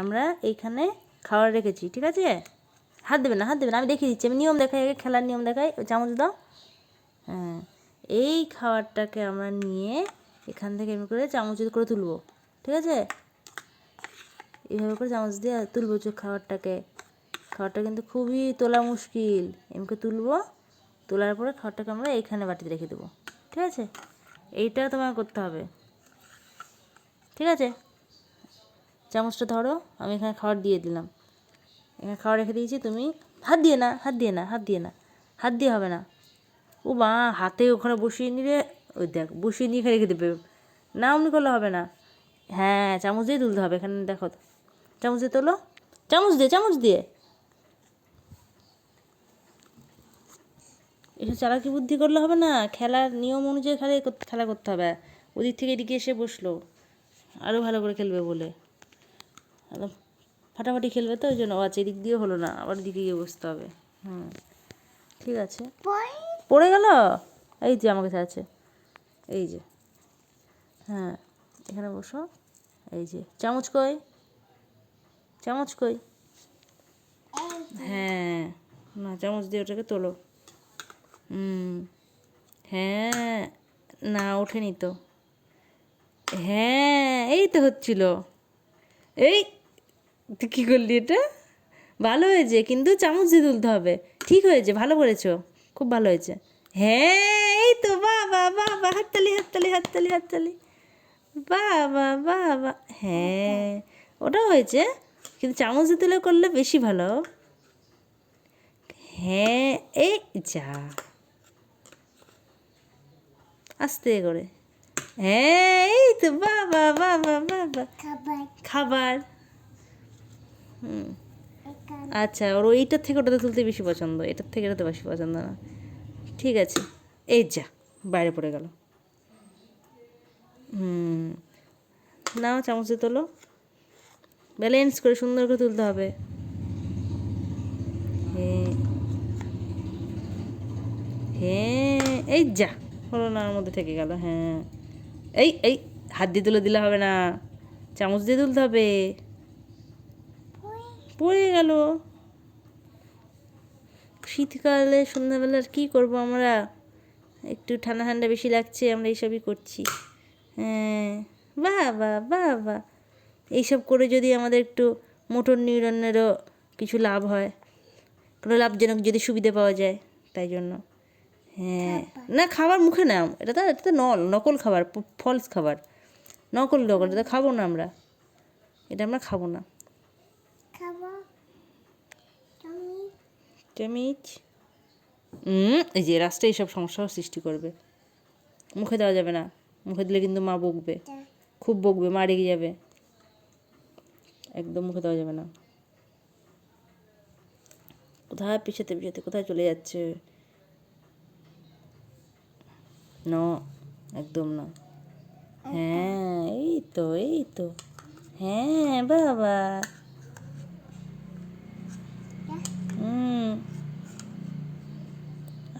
আমরা এইখানে খাবার রেখেছি, ঠিক আছে? হাত দেবে না, হাত দেবে না, আমি দেখিয়ে দিচ্ছি, আমি নিয়ম দেখাই, আগে খেলার নিয়ম দেখাই চামচ দাও। হ্যাঁ এই খাবারটাকে আমরা নিয়ে এখান থেকে এমনি করে চামচ করে তুলবো, ঠিক আছে? এইভাবে করে চামচ দিয়ে তুলবো চোখ খাবারটাকে। খাবারটা কিন্তু খুবই তোলা মুশকিল। এমকে তুলবো, তোলার পরে খাবারটাকে আমরা এইখানে বাটিতে রেখে দেবো, ঠিক আছে? এইটা তোমার করতে হবে, ঠিক আছে? চামচটা ধরো, আমি এখানে খাবার দিয়ে দিলাম। এখানে খাবার রেখে দিয়েছি, তুমি হাত দিয়ে না, হাত দিয়ে না, হাত দিয়ে না, হাত দিয়ে হবে না। ও মা, হাতে ওখানে বসিয়ে নিলে, ওই দেখ, বসিয়ে নিয়ে রেখে দেবে। না অমনি করলে হবে না। হ্যাঁ চামচ দিয়ে তুলতে হবে এখানে, দেখো। চামচ দিয়ে তোলো। চামচ দিয়ে চামচ দিয়ে। এসব চালাকি বুদ্ধি করলে হবে না। খেলার নিয়ম অনুযায়ী খেলা খেলা করতে হবে। ওদিক থেকে এদিকে এসে বসল। আরও ভালো করে খেলবে বলে। একদম ফাটাফাটি খেলবে তো, ওই জন্য ও আছে, এদিক দিয়ে হলো না, আবার দিকে গিয়ে বসতে হবে। হুম, ঠিক আছে। পড়ে গেল? এই যে আমার কাছে আছে এই যে। হ্যাঁ এখানে বসো। এই যে। চামচ কই? চামচ কই? হ্যাঁ। না, চামচ দিয়ে ওটাকে তোলো। হুম। হ্যাঁ। না, ওঠেনি তো। হ্যাঁ এই তো হচ্ছিল। এই তুই কী করলি এটা? ভালো হয়েছে কিন্তু চামচ দিয়ে তুলতে হবে। ঠিক হয়েছে ভালো করেছ খুব ভালো হয়েছে। হ্যাঁ এই তো বাহ বাহ বাহ বাহ হাততালি হাততালি হাততালি হাততালি। বাহ বাহ বাহ বাহ হ্যাঁ ওটাও হয়েছে কিন্তু চামচ দিয়ে তুলে করলে বেশি ভালো। হ্যাঁ এই যা। আস্তে করে। হ্যাঁ এই তো বাহ বাহ বাহ বাহ বাহ খাবার। খাবার। হুম। আচ্ছা ওর ওইটার থেকে ওটাতে তুলতে বেশি পছন্দ, এটার থেকে এটাতে বেশি পছন্দ না। ঠিক আছে, এই যা, বাইরে পড়ে গেল। হুম, নাও চামচে তোলো। ব্যালেন্স করে সুন্দর করে তুলতে হবে। হ্যাঁ হ্যাঁ এই যা, হলো না মধ্যে থেকে গেল হ্যাঁ। এই এই, হাত দিয়ে তুলে দিলে হবে না, চামচ দিয়ে তুলতে হবে। পড়ে গেল। শীতকালে সন্ধ্যাবেলা আর কী করব আমরা? একটু ঠান্ডা ঠান্ডা বেশি লাগছে, আমরা এইসবই করছি। হ্যাঁ বাহ বাহ বাহ এইসব করে যদি আমাদের একটু মোটর নিউরনেরও কিছু লাভ হয়, কোনো লাভজনক যদি সুবিধে পাওয়া যায়, তাই জন্য। হ্যাঁ না, খাবার মুখে না, এটা তো এটা তো নল, নকল খাবার, ফলস খাবার। নকল নকল, এটা খাব না আমরা। এটা আমরা খাব না। চামিচ হুম এই যে রাস্তায় এইসব সমস্যার সৃষ্টি করবে। মুখে দেওয়া যাবে না। মুখে দিলে কিন্তু মা বকবে। খুব বকবে মা রেগে যাবে। একদম মুখে দেওয়া যাবে না। কোথায় পিছাতে পিছাতে কোথায় চলে যাচ্ছে? ন একদম না। হ্যাঁ এই তো এই তো। হ্যাঁ বাবা।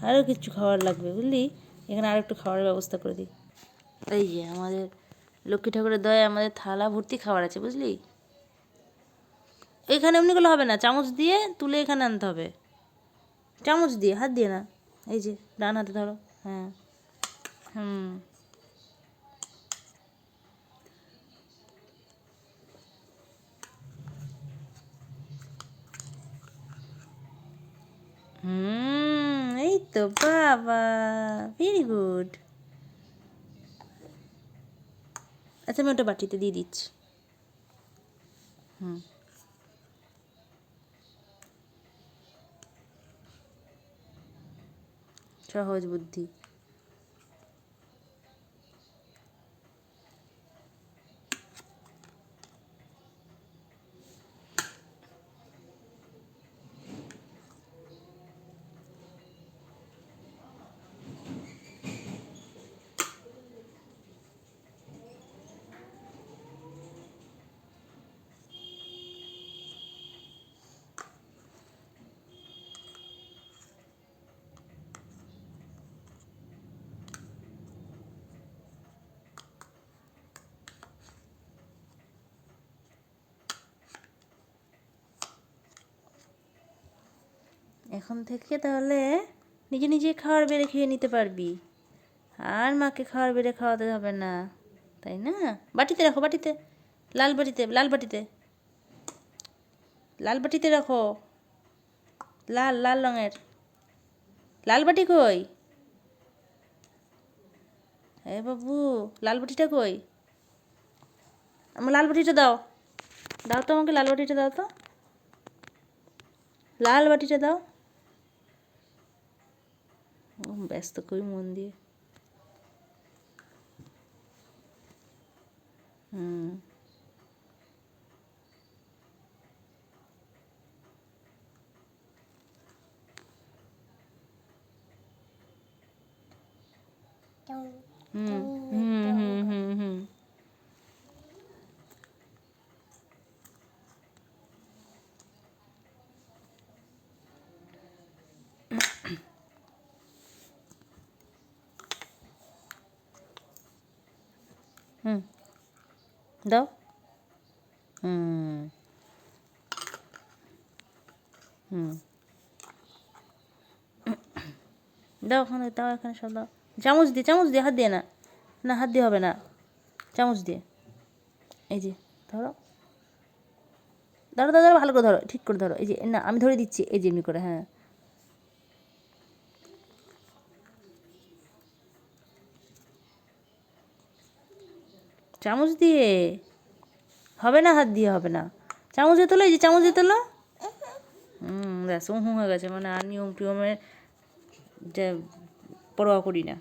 আরও কিছু খাবার লাগবে বুঝলি? এখানে আর একটু খাবারের ব্যবস্থা করে দিই। এই যে আমাদের লক্ষ্মী ঠাকুরের দয়ে আমাদের থালা ভর্তি খাবার আছে বুঝলি? এখানে এমনি করলে হবে না, চামচ দিয়ে তুলে এখানে আনতে হবে। চামচ দিয়ে, হাত দিয়ে না। এই যে, ডান হাতে ধরো হ্যাঁ। হুম। হুম এই তো বাবা ভেরি গুড আচ্ছা আমি ওটা বাটিতে দিয়ে দিচ্ছি। হুম। সহজ বুদ্ধি। এখন থেকে তাহলে নিজে নিজে খাওয়ার বেড়ে খেয়ে নিতে পারবি। আর মাকে খাওয়ার বেড়ে খাওয়াতে হবে না, তাই না? বাটিতে রাখো, বাটিতে। লাল বাটিতে লাল বাটিতে। লাল বাটিতে রাখো। লাল লাল রঙের। লাল বাটি কই? এ বাবু, লাল বাটিটা কই? আমার লাল বাটিটা দাও। দাও তো আমাকে, লাল বাটিটা দাও তো। লাল বাটিটা দাও। ব্যস্ত করি মন দিয়ে। হুম। হুম হুম হুম হুম, দাও। হুম হুম। দাও ওখানে দাও এখানে সব দাও। চামচ দিয়ে চামচ দিয়ে, হাত দিয়ে না। না, হাত দিয়ে হবে না। চামচ দিয়ে। এই যে ধরো ধরো ধরো, ভালো করে ধরো, ঠিক করে ধরো। এই যে, না, আমি ধরে দিচ্ছি, এই যে, এমনি করে হ্যাঁ। চামচ দিয়ে? হবে না হাত দিয়ে হবে না। চামচ দিয়ে তোলো, এই যে চামচ দিয়ে তোলো। হুম ব্যাস হুঁ হয়ে গেছে। মানে আর নিয়ম টিয়মের পরোয়া করি না।